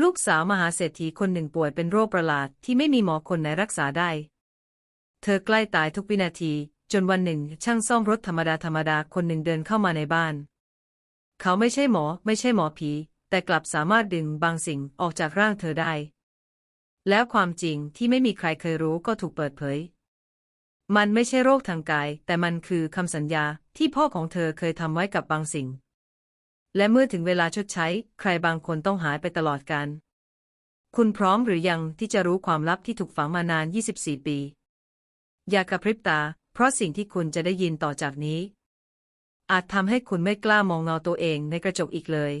ลูกสาวมหาเศรษฐีคนหนึ่งป่วยเป็นโรคประหลาดที่ไม่มีหมอคนไหนรักษาได้ เธอใกล้ตายทุกวินาที จนวันหนึ่ง ช่างซ่อมรถธรรมดาธรรมดาคนหนึ่งเดินเข้ามาในบ้าน เขาไม่ใช่หมอ ไม่ใช่หมอผี แต่กลับสามารถดึงบางสิ่งออกจากร่างเธอได้ แล้วความจริงที่ไม่มีใครเคยรู้ก็ถูกเปิดเผย มันไม่ใช่โรคทางกาย แต่มันคือคำสัญญาที่พ่อของเธอเคยทำไว้กับบางสิ่ง และเมื่อถึงเวลาชดใช้ ใครบางคนต้องหายไปตลอดกาลคุณพร้อมหรือยังที่จะรู้ความลับที่ถูกฝังมานาน 24 ปี อย่ากระพริบตา เพราะสิ่งที่คุณจะได้ยินต่อจากนี้ อาจทำให้คุณไม่กล้ามองเงาตัวเองในกระจกอีกเลย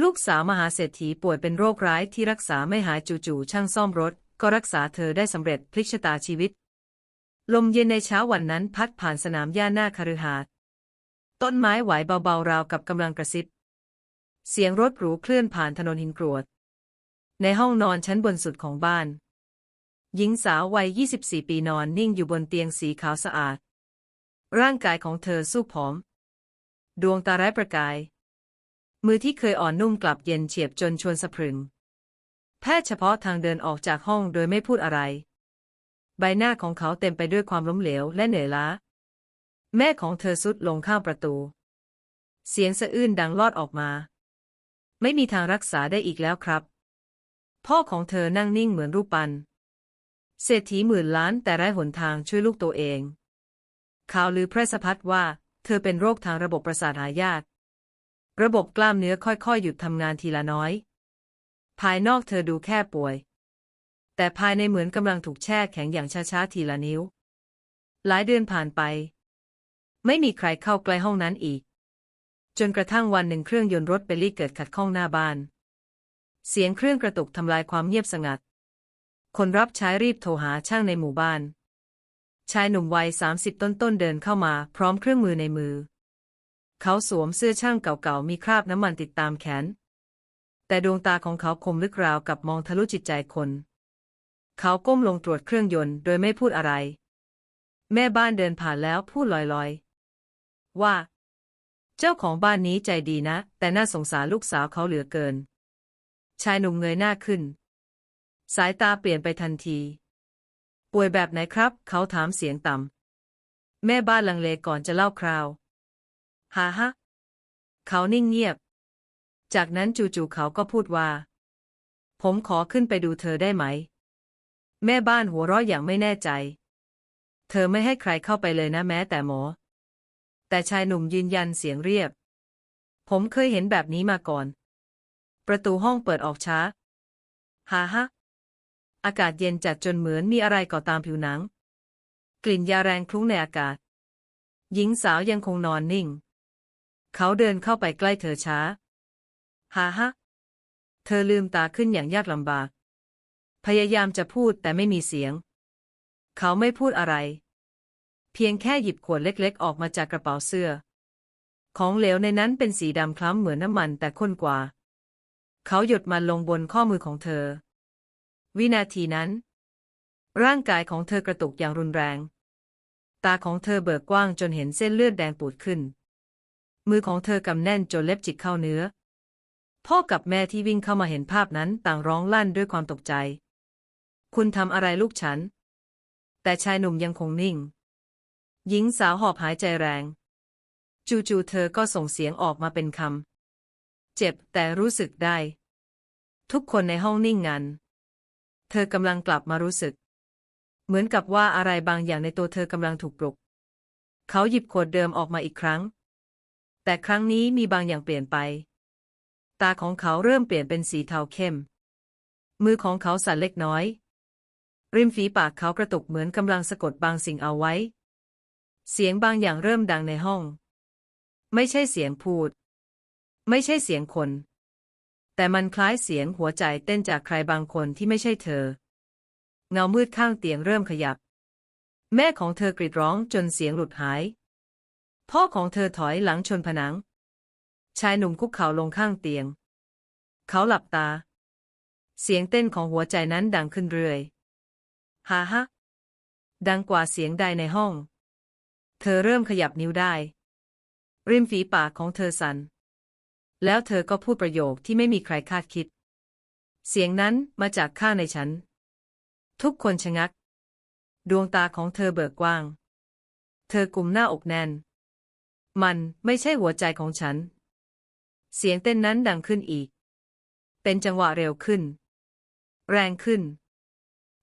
ลูกสาวมหาเศรษฐีป่วยเป็นโรคร้ายที่รักษาไม่หายจู่ๆช่างซ่อมรถ ก็รักษาเธอได้สำเร็จพลิกชะตาชีวิต ลมเย็นในเช้าวันนั้นพัดผ่านสนามหญ้าหน้าคฤหาสน์ ต้นไม้ไหวเบาๆราวกับกำลังกระซิบ เสียงรถหรูเคลื่อนผ่านถนนหินกรวด ในห้องนอนชั้นบนสุดของบ้าน หญิงสาววัย 24 ปีนอนนิ่งอยู่บนเตียงสีขาวสะอาด ร่างกายของเธอสู้ผอม ดวงตาไร้ประกาย มือที่เคยอ่อนนุ่มกลับเย็นเฉียบจนชวนสะพรึง แพทย์เฉพาะทางเดินออกจากห้องโดยไม่พูดอะไร ใบหน้าของเขาเต็มไปด้วยความล้มเหลวและเหนื่อยล้า แม่ของเธอสุดลงข้างประตู เสียงสะอื้นดังลอดออกมา ไม่มีทางรักษาได้อีกแล้วครับ พ่อของเธอนั่งนิ่งเหมือนรูปปั้นเศรษฐีหมื่นล้านแต่ไร้หนทางช่วยลูกตัวเอง ข่าวลือแพร่สะพัดว่า เธอเป็นโรคทางระบบประสาทหายาก ระบบกล้ามเนื้อค่อยๆ หยุดทำงานทีละน้อย ภายนอกเธอดูแค่ป่วย แต่ภายในเหมือนกำลังถูกแช่แข็งอย่างช้าๆทีละนิ้ว หลายเดือนผ่านไป ไม่มีใครเข้าใกล้ห้องนั้นอีก จนกระทั่งวันหนึ่งเครื่องยนต์รถเบลลี่เกิดขัดข้องหน้าบ้าน เสียงเครื่องกระตุกทำลายความเงียบสงัด คนรับใช้รีบโทรหาช่างในหมู่บ้าน ชายหนุ่มวัยสามสิบต้นๆเดินเข้ามาพร้อมเครื่องมือในมือ เขาสวมเสื้อช่างเก่าๆมีคราบน้ำมันติดตามแขน แต่ดวงตาของเขาคมลึกราวกับมองทะลุจิตใจคน เขาก้มลงตรวจเครื่องยนต์โดยไม่พูดอะไร แม่บ้านเดินผ่านแล้วพูดลอยๆ ว่า เจ้าของบ้านนี้ใจดีนะ แต่น่าสงสารลูกสาวเขาเหลือเกิน ชายหนุ่มเงยหน้าขึ้น สายตาเปลี่ยนไปทันที ป่วยแบบไหนครับ เขาถามเสียงต่ำแม่บ้านลังเลก่อนจะเล่าคราวฮาฮะเขานิ่งเงียบ จากนั้นจู่ๆเขาก็พูดว่า ผมขอขึ้นไปดูเธอได้ไหม แม่บ้านหัวเราะอย่างไม่แน่ใจ เธอไม่ให้ใครเข้าไปเลยนะแม้แต่หมอ แต่ชายหนุ่มยืนยันเสียงเรียบ ผมเคยเห็นแบบนี้มาก่อน ประตูห้องเปิดออกช้า ฮ่าฮะ อากาศเย็นจัดจนเหมือนมีอะไรก่อตามผิวหนัง กลิ่นยาแรงคลุ้งในอากาศ หญิงสาวยังคงนอนนิ่ง เขาเดินเข้าไปใกล้เธอช้า ฮ่าฮะ เธอลืมตาขึ้นอย่างยากลำบาก พยายามจะพูดแต่ไม่มีเสียง เขาไม่พูดอะไร เพียงแค่หยิบขวดเล็กๆ ออกมาจากกระเป๋าเสื้อ ของเหลวในนั้นเป็นสีดำคล้ำเหมือนน้ำมันแต่ข้นกว่า เขาหยดมันลงบนข้อมือของเธอ วินาทีนั้น ร่างกายของเธอกระตุกอย่างรุนแรง ตาของเธอเบิกกว้างจนเห็นเส้นเลือดแดงปูดขึ้น มือของเธอกำแน่นจนเล็บจิกเข้าเนื้อ พ่อกับแม่ที่วิ่งเข้ามาเห็นภาพนั้นต่างร้องลั่นด้วยความตกใจ คุณทำอะไรลูกฉัน แต่ชายหนุ่มยังคงนิ่ง หญิงสาวหอบหายใจแรง จู่ๆเธอก็ส่งเสียงออกมาเป็นคำ เจ็บแต่รู้สึกได้ ทุกคนในห้องนิ่งงัน เธอกำลังกลับมารู้สึก เหมือนกับว่าอะไรบางอย่างในตัวเธอกำลังถูกปลุก เขาหยิบขวดเดิมออกมาอีกครั้ง แต่ครั้งนี้มีบางอย่างเปลี่ยนไป ตาของเขาเริ่มเปลี่ยนเป็นสีเทาเข้ม มือของเขาสั่นเล็กน้อย ริมฝีปากเขากระตุกเหมือนกำลังสะกดบางสิ่งเอาไว้ เสียงบางอย่างเริ่มดังในห้อง ไม่ใช่เสียงพูด ไม่ใช่เสียงคน แต่มันคล้ายเสียงหัวใจเต้นจากใครบางคนที่ไม่ใช่เธอ เงามืดข้างเตียงเริ่มขยับ แม่ของเธอกรีดร้องจนเสียงหลุดหาย พ่อของเธอถอยหลังชนผนัง ชายหนุ่มคุกเข่าลงข้างเตียง เขาหลับตา เสียงเต้นของหัวใจนั้นดังขึ้นเรื่อย ฮ่าฮะดังกว่าเสียงใดในห้อง เธอเริ่มขยับนิ้วได้ ริมฝีปากของเธอสัน่นแล้วเธอก็พูดประโยคที่ไม่มีใครคาดคิด เสียงนั้นมาจากข้างในฉัน ทุกคนชะงัก ดวงตาของเธอเบิกกว้าง เธอกลุ่มหน้าอกแน่น มันไม่ใช่หัวใจของฉัน เสียงเต้นนั้นดังขึ้นอีก เป็นจังหวะเร็วขึ้น แรงขึ้น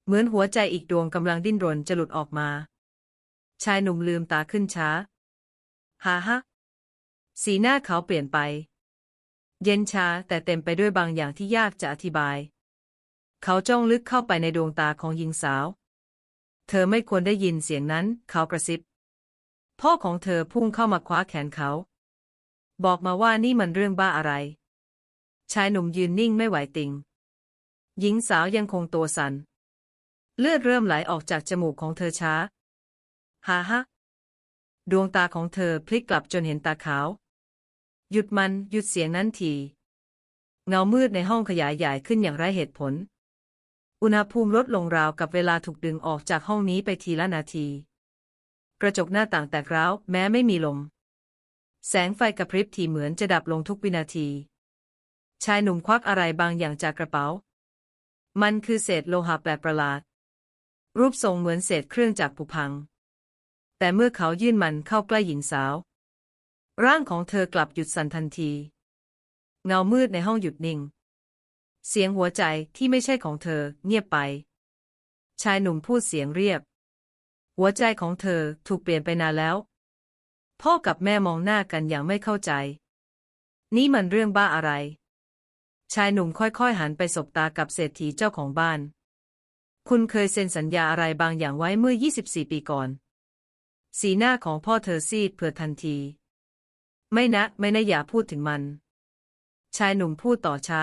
เหมือนหัวใจอีกดวงกำลังดิ้นรนจะหลุดออกมา ชายหนุ่มลืมตาขึ้นช้าฮ่าฮะสีหน้าเขาเปลี่ยนไป เย็นชาแต่เต็มไปด้วยบางอย่างที่ยากจะอธิบาย เขาจ้องลึกเข้าไปในดวงตาของหญิงสาว เธอไม่ควรได้ยินเสียงนั้น เขากระซิบ พ่อของเธอพุ่งเข้ามาคว้าแขนเขา บอกมาว่านี่มันเรื่องบ้าอะไร ชายหนุ่มยืนนิ่งไม่ไหวติง หญิงสาวยังคงตัวสัน่นเลือดเริ่มไหลออกจากจมูกของเธอช้า ฮ่าฮะดวงตาของเธอพลิกกลับจนเห็นตาขาว หยุดมันหยุดเสียงนั้นที เงามืดในห้องขยายใหญ่ขึ้นอย่างไร้เหตุผล อุณหภูมิลดลงราวกับเวลาถูกดึงออกจากห้องนี้ไปทีละนาที กระจกหน้าต่างแตกร้าวแม้ไม่มีลม แสงไฟกระพริบทีเหมือนจะดับลงทุกวินาที ชายหนุ่มควักอะไรบางอย่างจากกระเป๋า มันคือเศษโลหะแปลกประหลาด รูปทรงเหมือนเศษเครื่องจักรผุพัง แต่เมื่อเขายื่นมันเข้าใกล้หญิงสาว ร่างของเธอกลับหยุดสั่นทันที เงามืดในห้องหยุดนิ่ง เสียงหัวใจที่ไม่ใช่ของเธอเงียบไป ชายหนุ่มพูดเสียงเรียบ หัวใจของเธอถูกเปลี่ยนไปนานแล้ว พ่อกับแม่มองหน้ากันอย่างไม่เข้าใจ นี่มันเรื่องบ้าอะไร ชายหนุ่มค่อยๆหันไปสบตากับเศรษฐีเจ้าของบ้าน คุณเคยเซ็นสัญญาอะไรบางอย่างไว้เมื่อ 24 ปีก่อน สีหน้าของพ่อเธอซีดเผื่อทันที ไม่นะ ไม่นะอย่าพูดถึงมัน ชายหนุ่มพูดต่อช้า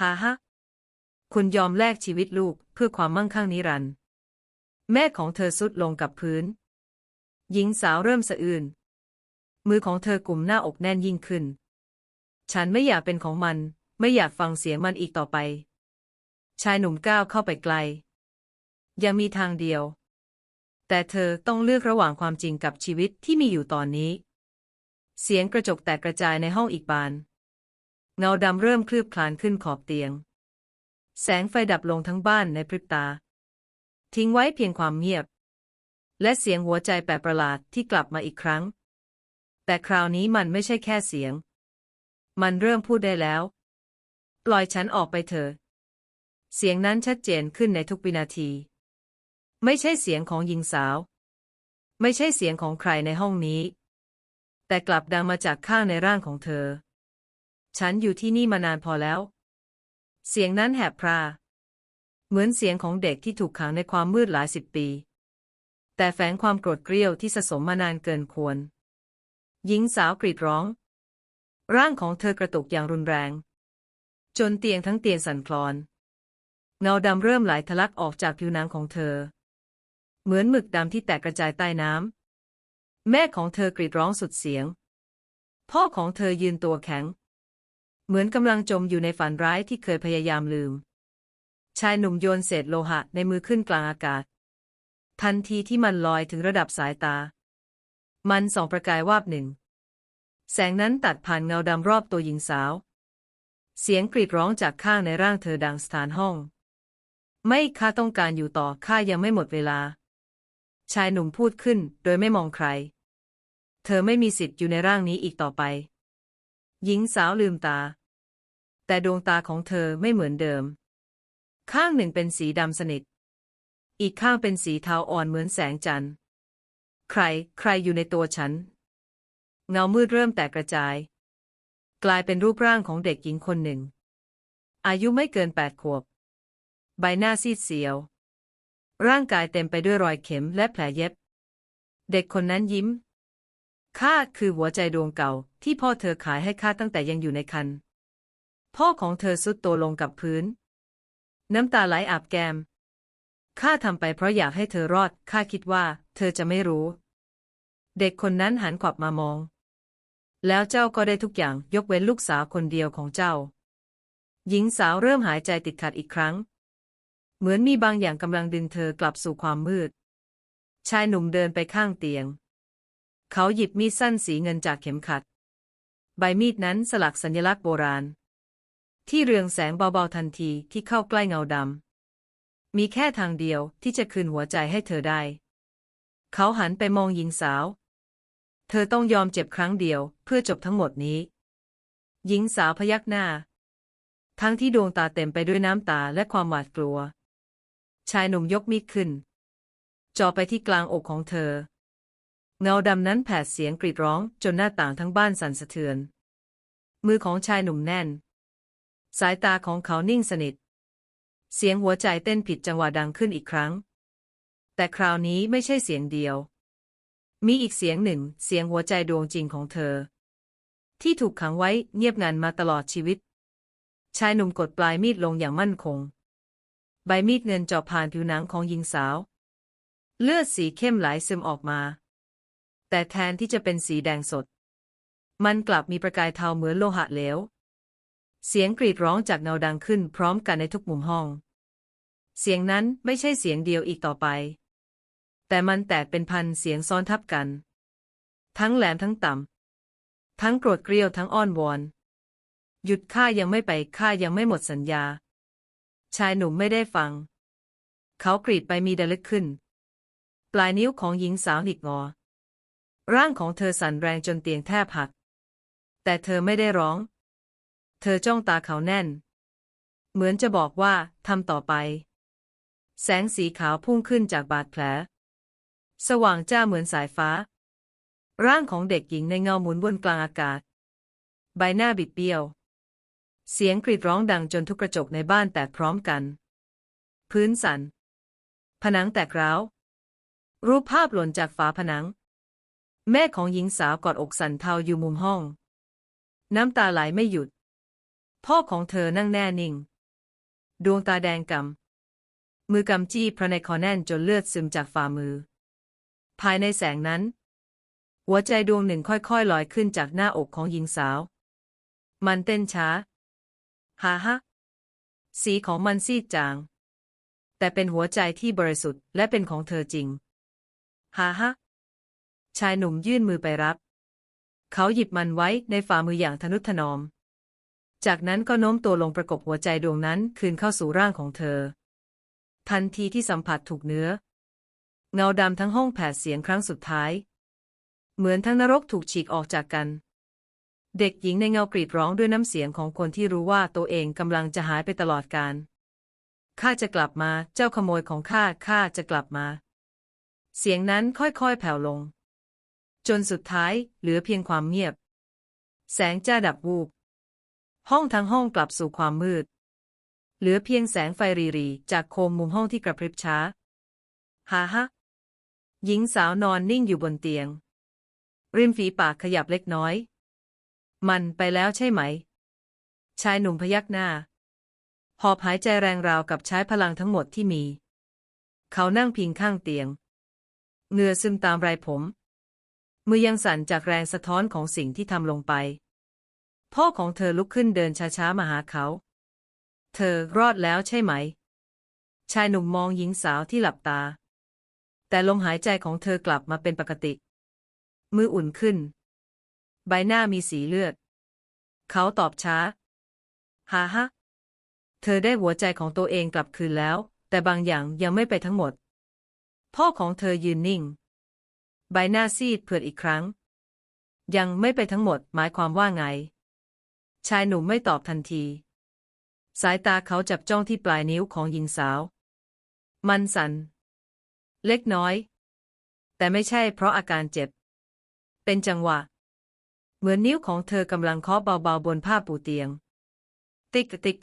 ฮ่าฮะคุณยอมแลกชีวิตลูกเพื่อความมั่งคั่งนิรันดร์แม่ของเธอสุดลงกับพื้น หญิงสาวเริ่มสะอื้นมือของเธอกลุ่มหน้าอกแน่นยิ่งขึ้น ฉันไม่อยากเป็นของมัน ไม่อยากฟังเสียงมันอีกต่อไป ชายหนุ่มก้าวเข้าไปไกล ยังมีทางเดียว แต่เธอต้องเลือกระหว่างความจริงกับชีวิตที่มีอยู่ตอนนี้ เสียงกระจกแตกกระจายในห้องอีกบาน เงาดำเริ่มคลืบคลานขึ้นขอบเตียง แสงไฟดับลงทั้งบ้านในพริบตา ทิ้งไว้เพียงความเงียบ และเสียงหัวใจแปลกประหลาดที่กลับมาอีกครั้ง แต่คราวนี้มันไม่ใช่แค่เสียง มันเริ่มพูดได้แล้ว ปล่อยฉันออกไปเถอะเสียงนั้นชัดเจนขึ้นในทุกวินาที ไม่ใช่เสียงของหญิงสาว ไม่ใช่เสียงของใครในห้องนี้ แต่กลับดังมาจากข้างในร่างของเธอ ฉันอยู่ที่นี่มานานพอแล้ว เสียงนั้นแหบพรา เหมือนเสียงของเด็กที่ถูกขังในความมืดหลายสิบปี แต่แฝงความโกรธเกรี้ยวที่สะสมมานานเกินควร หญิงสาวกรีดร้อง ร่างของเธอกระตุกอย่างรุนแรง จนเตียงทั้งเตียงสั่นคลอน เงาดำเริ่มไหลทะลักออกจากผิวหนังของเธอ เหมือนหมึกดำที่แตกกระจายใต้น้ำ แม่ของเธอกรีดร้องสุดเสียง พ่อของเธอยืนตัวแข็ง เหมือนกำลังจมอยู่ในฝันร้ายที่เคยพยายามลืม ชายหนุ่มโยนเศษโลหะในมือขึ้นกลางอากาศ ทันทีที่มันลอยถึงระดับสายตา มันส่องประกายวาบหนึ่ง แสงนั้นตัดผ่านเงาดำรอบตัวหญิงสาว เสียงกรีดร้องจากข้างในร่างเธอดังสถานห้อง ไม่ข้าต้องการอยู่ต่อข้ายังไม่หมดเวลา ชายหนุ่มพูดขึ้นโดยไม่มองใคร เธอไม่มีสิทธิ์อยู่ในร่างนี้อีกต่อไป หญิงสาวลืมตา แต่ดวงตาของเธอไม่เหมือนเดิม ข้างหนึ่งเป็นสีดำสนิท อีกข้างเป็นสีเทาอ่อนเหมือนแสงจันทร์ ใคร ใครอยู่ในตัวฉัน เงามืดเริ่มแตกกระจาย กลายเป็นรูปร่างของเด็กหญิงคนหนึ่ง อายุไม่เกินแปดขวบ ใบหน้าซีดเซียว ร่างกายเต็มไปด้วยรอยเข็มและแผลเย็บ เด็กคนนั้นยิ้ม ข้าคือหัวใจดวงเก่าที่พ่อเธอขายให้ข้าตั้งแต่ยังอยู่ในคัน พ่อของเธอสุดตัวลงกับพื้น น้ำตาไหลอาบแก้ม ข้าทำไปเพราะอยากให้เธอรอด ข้าคิดว่า เธอจะไม่รู้ เด็กคนนั้นหันขวับมามอง แล้วเจ้าก็ได้ทุกอย่างยกเว้นลูกสาวคนเดียวของเจ้า หญิงสาวเริ่มหายใจติดขัดอีกครั้ง เหมือนมีบางอย่างกำลังดึงเธอกลับสู่ความมืด ชายหนุ่มเดินไปข้างเตียง เขาหยิบมีดสั้นสีเงินจากเข็มขัด ใบมีดนั้นสลักสัญลักษณ์โบราณ ที่เรืองแสงเบาๆทันทีที่เข้าใกล้เงาดำ มีแค่ทางเดียวที่จะคืนหัวใจให้เธอได้ เขาหันไปมองหญิงสาว เธอต้องยอมเจ็บครั้งเดียวเพื่อจบทั้งหมดนี้ หญิงสาวพยักหน้า ทั้งที่ดวงตาเต็มไปด้วยน้ำตาและความหวาดกลัว ชายหนุ่มยกมีดขึ้นจ่อไปที่กลางอกของเธอ เงาดำนั้นแผดเสียงกรีดร้องจนหน้าต่างทั้งบ้านสั่นสะเทือน มือของชายหนุ่มแน่น สายตาของเขานิ่งสนิท เสียงหัวใจเต้นผิดจังหวะดังขึ้นอีกครั้ง แต่คราวนี้ไม่ใช่เสียงเดียว มีอีกเสียงหนึ่ง เสียงหัวใจดวงจริงของเธอ ที่ถูกขังไว้เงียบงันมาตลอดชีวิต ชายหนุ่มกดปลายมีดลงอย่างมั่นคง ใบมีดเงินเจาะผ่านผิวหนังของหญิงสาว เลือดสีเข้มไหลซึมออกมา แต่แทนที่จะเป็นสีแดงสด มันกลับมีประกายเทาเหมือนโลหะเหลว เสียงกรีดร้องจากเงาดังขึ้นพร้อมกันในทุกมุมห้อง เสียงนั้นไม่ใช่เสียงเดียวอีกต่อไป แต่มันแตกเป็นพันเสียงซ้อนทับกัน ทั้งแหลมทั้งต่ำทั้งโกรธเกรียวทั้งอ้อนวอน หยุดข้ายังไม่ไปข้ายังไม่หมดสัญญา ชายหนุ่มไม่ได้ฟัง เขากรีดไปมีดลึกขึ้น ปลายนิ้วของหญิงสาวหนิกงอ ร่างของเธอสั่นแรงจนเตียงแทบหัก แต่เธอไม่ได้ร้อง เธอจ้องตาเขาแน่น เหมือนจะบอกว่าทำต่อไป แสงสีขาวพุ่งขึ้นจากบาดแผล สว่างจ้าเหมือนสายฟ้า ร่างของเด็กหญิงในเงาหมุนบนกลางอากาศ ใบหน้าบิดเบี้ยว เสียงกรีดร้องดังจนทุกกระจกในบ้านแตกพร้อมกัน พื้นสัน่น ผนังแตกร้าว รูปภาพหล่นจากฝาผนัง แม่ของหญิงสาวกอดอกสั่นเทาอยู่มุมห้อง น้ำตาไหลไม่หยุด พ่อของเธอนั่งแน่นิ่ง ดวงตาแดงกำ มือกำจี้พระในคอแน่นจนเลือดซึมจากฝ่ามือ ภายในแสงนั้น หัวใจดวงหนึ่งค่อยๆลอยขึ้นจากหน้าอกของหญิงสาว มันเต้นช้า ฮ่าฮะสีของมันซีดจาง แต่เป็นหัวใจที่บริสุทธิ์และเป็นของเธอจริงฮ่าฮะชายหนุ่มยื่นมือไปรับ เขาหยิบมันไว้ในฝ่ามืออย่างทนุถนอม จากนั้นก็โน้มตัวลงประกบหัวใจดวงนั้นคืนเข้าสู่ร่างของเธอ ทันทีที่สัมผัสถูกเนื้อ เงาดำทั้งห้องแผดเสียงครั้งสุดท้าย เหมือนทั้งนรกถูกฉีกออกจากกัน เด็กหญิงในเงากรีดร้องด้วยน้ำเสียงของคนที่รู้ว่าตัวเองกำลังจะหายไปตลอดกาล ข้าจะกลับมา เจ้าขโมยของข้า ข้าจะกลับมา เสียงนั้นค่อยๆแผ่วลง จนสุดท้ายเหลือเพียงความเงียบ แสงจ้าดับวูบ ห้องทั้งห้องกลับสู่ความมืด เหลือเพียงแสงไฟรีรีจากโคมมุมห้องที่กระพริบช้า ฮ่าฮะ หญิงสาวนอนนิ่งอยู่บนเตียง ริมฝีปากขยับเล็กน้อย มันไปแล้วใช่ไหม ชายหนุ่มพยักหน้า หอบหายใจแรงราวกับใช้พลังทั้งหมดที่มี เขานั่งพิงข้างเตียงเหงื่อซึมตามไรผม มือยังสั่นจากแรงสะท้อนของสิ่งที่ทำลงไป พ่อของเธอลุกขึ้นเดินช้าๆมาหาเขา เธอรอดแล้วใช่ไหม ชายหนุ่มมองหญิงสาวที่หลับตา แต่ลมหายใจของเธอกลับมาเป็นปกติ มืออุ่นขึ้น ใบหน้ามีสีเลือด เขาตอบช้า ฮ่าฮะ เธอได้หัวใจของตัวเองกลับคืนแล้ว แต่บางอย่างยังไม่ไปทั้งหมด พ่อของเธอยืนนิ่ง ใบหน้าซีดเผือดอีกครั้ง ยังไม่ไปทั้งหมดหมายความว่าไง ชายหนุ่มไม่ตอบทันที สายตาเขาจับจ้องที่ปลายนิ้วของหญิงสาว มันสัน่นเล็กน้อย แต่ไม่ใช่เพราะอาการเจ็บ เป็นจังหวะ เหมือนนิ้วของเธอกำลังเคาะเบาๆบนผ้าปูเตียง ติ๊กติ๊ก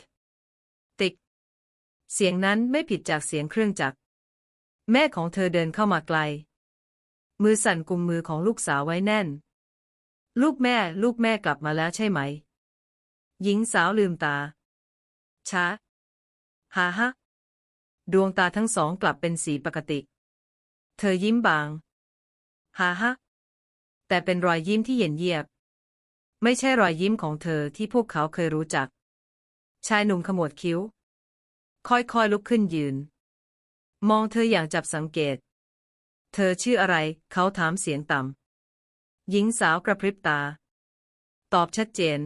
ติ๊ก เสียงนั้นไม่ผิดจากเสียงเครื่องจักร แม่ของเธอเดินเข้ามาไกล มือสั่นกุมมือของลูกสาวไว้แน่น ลูกแม่ ลูกแม่กลับมาแล้วใช่ไหม หญิงสาวลืมตา ช้าฮ่าฮะดวงตาทั้งสองกลับเป็นสีปกติ เธอยิ้มบาง ฮ่าฮะแต่เป็นรอยยิ้มที่เย็นเยียบ ไม่ใช่รอยยิ้มของเธอที่พวกเขาเคยรู้จัก ชายหนุ่มขมวดคิ้ว ค่อยๆลุกขึ้นยืน มองเธออย่างจับสังเกต เธอชื่ออะไร เขาถามเสียงต่ำ หญิงสาวกระพริบตา ตอบชัดเจน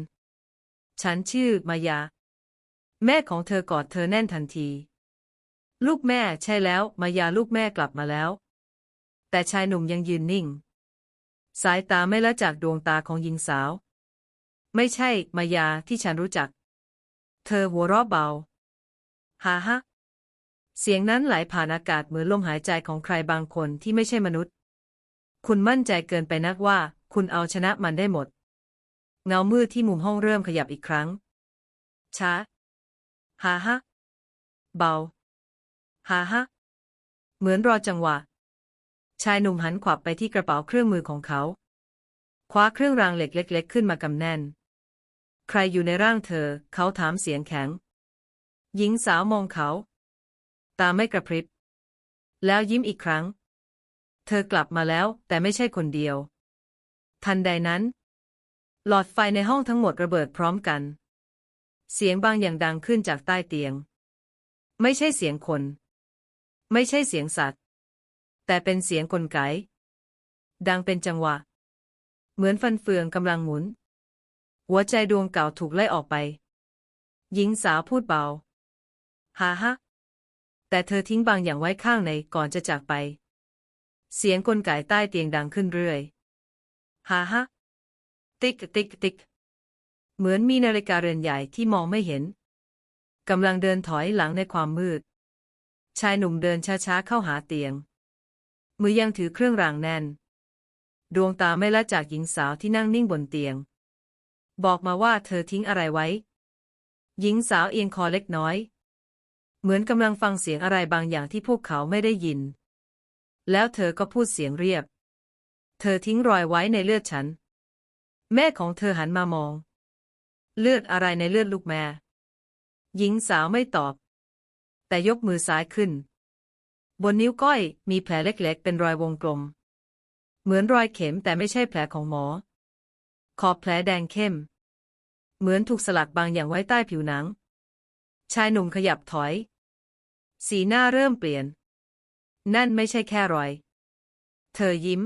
ฉันชื่อมายา แม่ของเธอกอดเธอแน่นทันที ลูกแม่ใช่แล้ว มายาลูกแม่กลับมาแล้ว แต่ชายหนุ่มยังยืนนิ่ง สายตาไม่ละจากดวงตาของหญิงสาว ไม่ใช่มายาที่ฉันรู้จัก เธอหัวเราะเบา ฮ่าฮะ เสียงนั้นไหลผ่านอากาศเหมือนลมหายใจของใครบางคนที่ไม่ใช่มนุษย์ คุณมั่นใจเกินไปนักว่า คุณเอาชนะมันได้หมด เงามืดที่มุมห้องเริ่มขยับอีกครั้ง ช้า ฮ่าฮะ เบา ฮ่าฮะ เหมือนรอจังหวะ ชายหนุ่มหันขวับไปที่กระเป๋าเครื่องมือของเขาคว้าเครื่องรางเหล็กเล็ก ๆ ขึ้นมากำแน่น ใครอยู่ในร่างเธอ เขาถามเสียงแข็ง หญิงสาวมองเขา ตาไม่กระพริบ แล้วยิ้มอีกครั้ง เธอกลับมาแล้วแต่ไม่ใช่คนเดียว ทันใดนั้น หลอดไฟในห้องทั้งหมดระเบิดพร้อมกัน เสียงบางอย่างดังขึ้นจากใต้เตียง ไม่ใช่เสียงคน ไม่ใช่เสียงสัตว์ แต่เป็นเสียงกลไก ดังเป็นจังหวะ เหมือนฟันเฟืองกำลังหมุน หัวใจดวงเก่าถูกไล่ออกไป หญิงสาวพูดเบาฮ่าฮะแต่เธอทิ้งบางอย่างไว้ข้างในก่อนจะจากไป เสียงกลไกใต้เตียงดังขึ้นเรื่อยฮ่าฮะติ๊กติ๊กติ๊กเหมือนมีนาฬิกาเรือนใหญ่ที่มองไม่เห็นกำลังเดินถอยหลังในความมืด ชายหนุ่มเดินช้าๆเข้าหาเตียง มือยังถือเครื่องรางแน่น ดวงตาไม่ละจากหญิงสาวที่นั่งนิ่งบนเตียง บอกมาว่าเธอทิ้งอะไรไว้ หญิงสาวเอียงคอเล็กน้อย เหมือนกำลังฟังเสียงอะไรบางอย่างที่พวกเขาไม่ได้ยิน แล้วเธอก็พูดเสียงเรียบ เธอทิ้งรอยไว้ในเลือดฉัน แม่ของเธอหันมามอง เลือดอะไรในเลือดลูกแม่ หญิงสาวไม่ตอบ แต่ยกมือซ้ายขึ้น บนนิ้วก้อยมีแผลเล็กๆ เป็นรอยวงกลม เหมือนรอยเข็มแต่ไม่ใช่แผลของหมอขอบแผลแดงเข้ม เหมือนถูกสลักบางอย่างไว้ใต้ผิวหนัง ชายหนุ่มขยับถอย สีหน้าเริ่มเปลี่ยน นั่นไม่ใช่แค่รอย เธอยิ้ม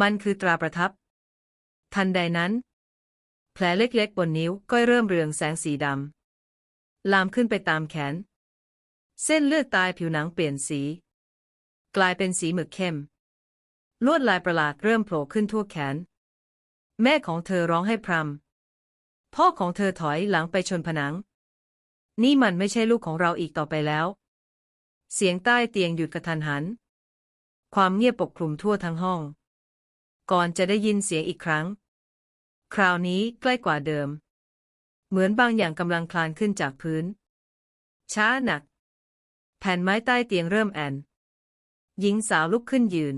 มันคือตราประทับ ทันใดนั้น แผลเล็กๆบนนิ้วก็เริ่มเรืองแสงสีดำ ลามขึ้นไปตามแขน เส้นเลือดตายผิวหนังเปลี่ยนสี กลายเป็นสีหมึกเข้ม ลวดลายประหลาดเริ่มโผล่ขึ้นทั่วแขน แม่ของเธอร้องให้พรำ พ่อของเธอถอยหลังไปชนผนัง นี่มันไม่ใช่ลูกของเราอีกต่อไปแล้ว เสียงใต้เตียงหยุดกระทันหัน ความเงียบปกคลุมทั่วทั้งห้อง ก่อนจะได้ยินเสียงอีกครั้ง คราวนี้ใกล้กว่าเดิม เหมือนบางอย่างกำลังคลานขึ้นจากพื้น ช้าหนัก แผ่นไม้ใต้เตียงเริ่มแอนหญิงสาวลุกขึ้นยืน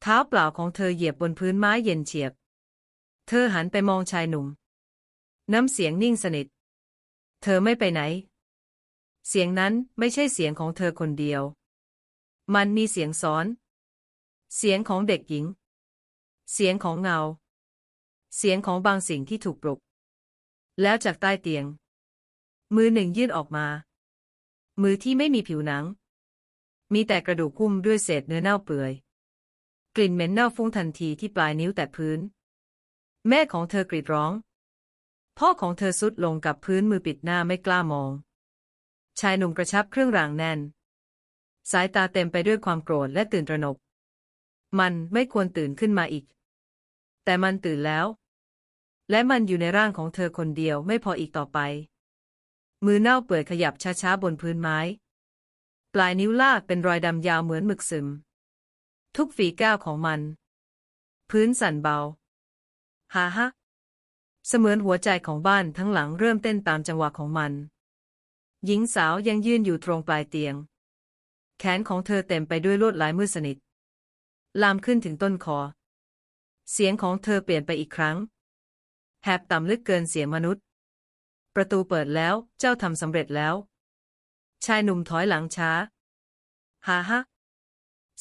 เท้าเปล่าของเธอเหยียบบนพื้นไม้เย็นเฉียบ เธอหันไปมองชายหนุ่ม น้ำเสียงนิ่งสนิท เธอไม่ไปไหน เสียงนั้นไม่ใช่เสียงของเธอคนเดียว มันมีเสียงซ้อน เสียงของเด็กหญิง เสียงของเงา เสียงของบางสิ่งที่ถูกปลุก แล้วจากใต้เตียง มือหนึ่งยื่นออกมา มือที่ไม่มีผิวหนัง มีแต่กระดูกหุ้มด้วยเศษเนื้อเน่าเปื่อย กลิ่นเหม็นเน่าฟุ้งทันทีที่ปลายนิ้วแตะพื้น แม่ของเธอกรีดร้อง พ่อของเธอสุดลงกับพื้นมือปิดหน้าไม่กล้ามอง ชายหนุ่มกระชับเครื่องรางแน่น สายตาเต็มไปด้วยความโกรธและตื่นตระหนก มันไม่ควรตื่นขึ้นมาอีก แต่มันตื่นแล้ว และมันอยู่ในร่างของเธอคนเดียวไม่พออีกต่อไป มือเน่าเปื่อยขยับช้าๆบนพื้นไม้ ปลายนิ้วลากเป็นรอยดำยาวเหมือนหมึกซึม ทุกฝีก้าวของมัน พื้นสั่นเบา ฮ่าฮะ เสมือนหัวใจของบ้านทั้งหลังเริ่มเต้นตามจังหวะของมัน หญิงสาวยังยืนอยู่ตรงปลายเตียง แขนของเธอเต็มไปด้วยลวดลายมืดสนิท ลามขึ้นถึงต้นคอ เสียงของเธอเปลี่ยนไปอีกครั้ง แหบต่ำลึกเกินเสียงมนุษย์ ประตูเปิดแล้ว เจ้าทำสำเร็จแล้ว ชายหนุ่มถอยหลังช้า ฮ่าฮะ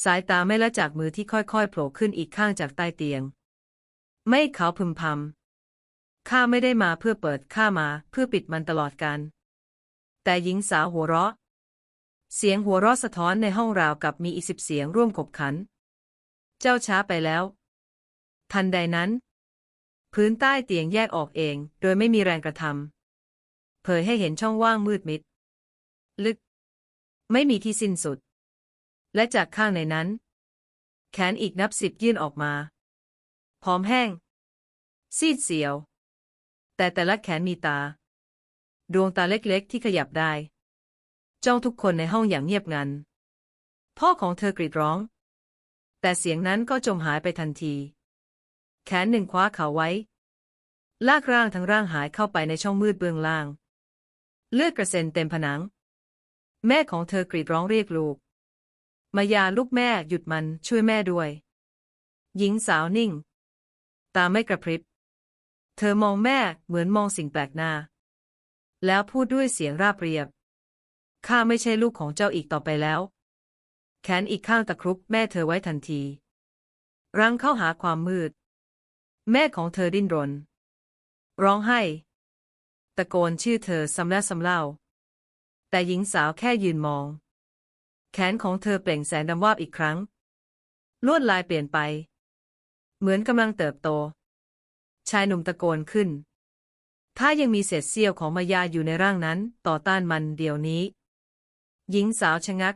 สายตาไม่ละจากมือที่ค่อยๆโผล่ขึ้นอีกข้างจากใต้เตียง ไม่เขาพึมพำ ข้าไม่ได้มาเพื่อเปิดข้ามาเพื่อปิดมันตลอดกัน แต่หญิงสาวหัวเราะ เสียงหัวเราะสะท้อนในห้องราวกับมีอีสิบเสียงร่วมขบขัน เจ้าช้าไปแล้ว ทันใดนั้น พื้นใต้เตียงแยกออกเอง โดยไม่มีแรงกระทำเผยให้เห็นช่องว่างมืดมิด ลึก ไม่มีที่สิ้นสุด และจากข้างในนั้น แขนอีกนับสิบยื่นออกมาผอมแห้ง ซีดเสียว แต่แต่ละแขนมีตา ดวงตาเล็กๆ ที่ขยับได้ จ้องทุกคนในห้องอย่างเงียบงัน พ่อของเธอกรีดร้อง แต่เสียงนั้นก็จมหายไปทันที แขนหนึ่งคว้าเขาไว้ ลากร่างทั้งร่างหายเข้าไปในช่องมืดเบื้องล่าง เลือดกระเซ็นเต็มผนัง แม่ของเธอกรีดร้องเรียกลูก มายาลูกแม่หยุดมันช่วยแม่ด้วย หญิงสาวนิ่ง ตาไม่กระพริบ เธอมองแม่เหมือนมองสิ่งแปลกหน้า แล้วพูดด้วยเสียงราบเรียบ ข้าไม่ใช่ลูกของเจ้าอีกต่อไปแล้ว แขนอีกข้างตะครุบแม่เธอไว้ทันที รั้งเข้าหาความมืด แม่ของเธอดิ้นรน ร้องไห้ ตะโกนชื่อเธอซ้ำแล้วซ้ำเล่า แต่หญิงสาวแค่ยืนมอง แขนของเธอเปล่งแสงดำวาบอีกครั้ง ลวดลายเปลี่ยนไป เหมือนกำลังเติบโต ชายหนุ่มตะโกนขึ้น ถ้ายังมีเศษเสี้ยวของมายาอยู่ในร่างนั้น ต่อต้านมันเดี๋ยวนี้ หญิงสาวชะงัก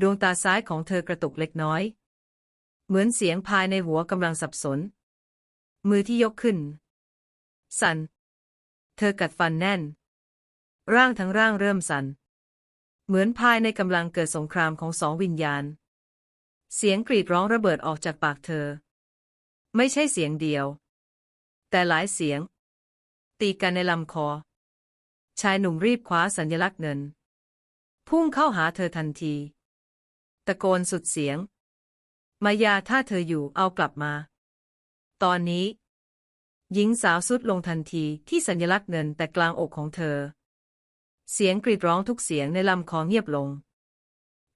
ดวงตาซ้ายของเธอกระตุกเล็กน้อย เหมือนเสียงภายในหัวกำลังสับสน มือที่ยกขึ้น สั่น เธอกัดฟันแน่น ร่างทั้งร่างเริ่มสั่น เหมือนภายในกำลังเกิดสงครามของสองวิญญาณ เสียงกรีดร้องระเบิดออกจากปากเธอ ไม่ใช่เสียงเดียว แต่หลายเสียง ตีกันในลำคอ ชายหนุ่มรีบคว้าสัญลักษณ์เงิน พุ่งเข้าหาเธอทันที ตะโกนสุดเสียง มายาถ้าเธออยู่เอากลับมา ตอนนี้ หญิงสาวสุดลงทันทีที่สัญลักษณ์เงินแต่กลางอกของเธอ เสียงกรีดร้องทุกเสียงในลำคอเงียบลง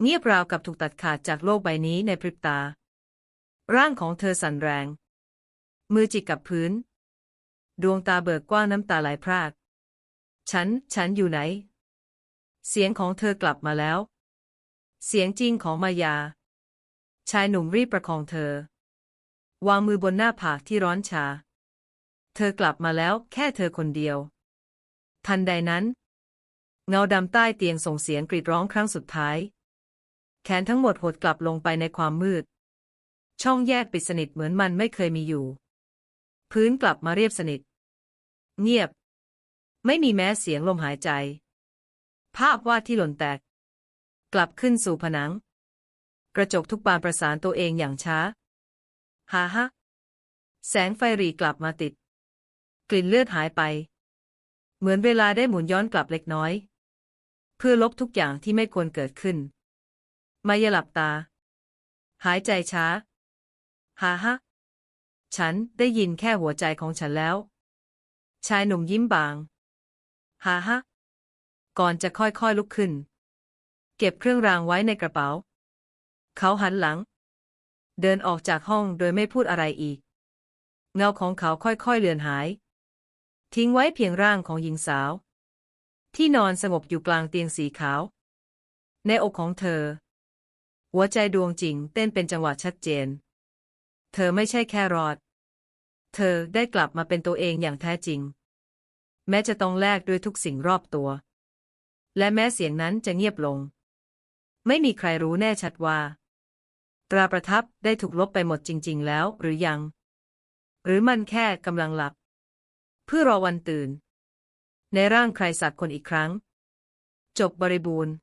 เงียบราวกับถูกตัดขาดจากโลกใบนี้ในพริบตา ร่างของเธอสั่นแรงมือจิกกับพื้น ดวงตาเบิกกว้างน้ำตาไหลพราก ฉัน ฉันอยู่ไหน เสียงของเธอกลับมาแล้ว เสียงจริงของมายา ชายหนุ่มรีบประคองเธอ วางมือบนหน้าผากที่ร้อนชา เธอกลับมาแล้วแค่เธอคนเดียว ทันใดนั้น เงาดำใต้เตียงส่งเสียงกรีดร้องครั้งสุดท้าย แขนทั้งหมดหดกลับลงไปในความมืด ช่องแยกปิดสนิทเหมือนมันไม่เคยมีอยู่ พื้นกลับมาเรียบสนิท เงียบ ไม่มีแม้เสียงลมหายใจ ภาพวาดที่หล่นแตก กลับขึ้นสู่ผนัง กระจกทุกบานประสานตัวเองอย่างช้าฮ่าฮะแสงไฟหรี่กลับมาติด กลิ่นเลือดหายไป เหมือนเวลาได้หมุนย้อนกลับเล็กน้อย เพื่อลบทุกอย่างที่ไม่ควรเกิดขึ้น มายหลับตา หายใจช้าฮ่าฮะ ฉันได้ยินแค่หัวใจของฉันแล้ว ชายหนุ่มยิ้มบาง ฮ่าฮะ ก่อนจะค่อยๆลุกขึ้น เก็บเครื่องรางไว้ในกระเป๋า เขาหันหลัง เดินออกจากห้องโดยไม่พูดอะไรอีก เงาของเขาค่อยๆเลือนหาย ทิ้งไว้เพียงร่างของหญิงสาว ที่นอนสงบอยู่กลางเตียงสีขาว ในอกของเธอ หัวใจดวงจริงเต้นเป็นจังหวะชัดเจน เธอไม่ใช่แครอดเธอได้กลับมาเป็นตัวเองอย่างแท้จริง แม้จะต้องแลกด้วยทุกสิ่งรอบตัว และแม้เสียงนั้นจะเงียบลง ไม่มีใครรู้แน่ชัดว่า ตราประทับได้ถูกลบไปหมดจริง ๆ แล้วหรือยัง หรือมันแค่กำลังหลับ เพื่อรอวันตื่น ในร่างใครสักคนอีกครั้ง จบบริบูรณ์